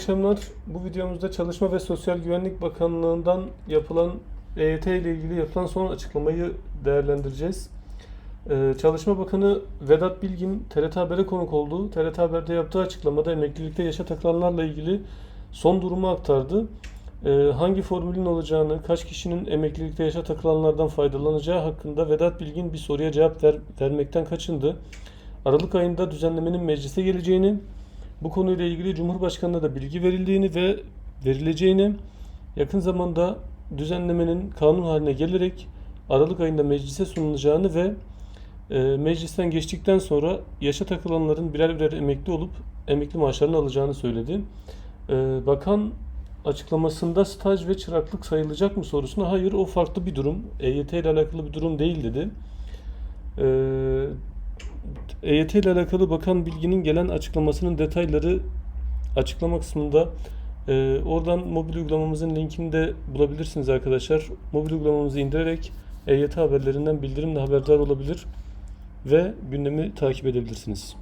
akşamlar. Bu videomuzda Çalışma ve Sosyal Güvenlik Bakanlığı'ndan yapılan EYT ile ilgili yapılan son açıklamayı değerlendireceğiz. Ee, Çalışma Bakanı Vedat Bilgin TRT Haber'e konuk oldu. TRT Haber'de yaptığı açıklamada emeklilikte yaşa takılanlarla ilgili son durumu aktardı. Ee, hangi formülün olacağını, kaç kişinin emeklilikte yaşa takılanlardan faydalanacağı hakkında Vedat Bilgin bir soruya cevap ver- vermekten kaçındı. Aralık ayında düzenlemenin meclise geleceğini, bu konuyla ilgili Cumhurbaşkanı'na da bilgi verildiğini ve verileceğini, yakın zamanda düzenlemenin kanun haline gelerek Aralık ayında meclise sunulacağını ve e, meclisten geçtikten sonra yaşa takılanların birer birer emekli olup emekli maaşlarını alacağını söyledi. E, bakan açıklamasında staj ve çıraklık sayılacak mı sorusuna hayır o farklı bir durum. EYT ile alakalı bir durum değil dedi. E, EYT ile alakalı Bakan Bilgin'in gelen açıklamasının detayları açıklama kısmında e, oradan mobil uygulamamızın linkini de bulabilirsiniz arkadaşlar. Mobil uygulamamızı indirerek EYT haberlerinden bildirimle haberdar olabilir ve gündemi takip edebilirsiniz.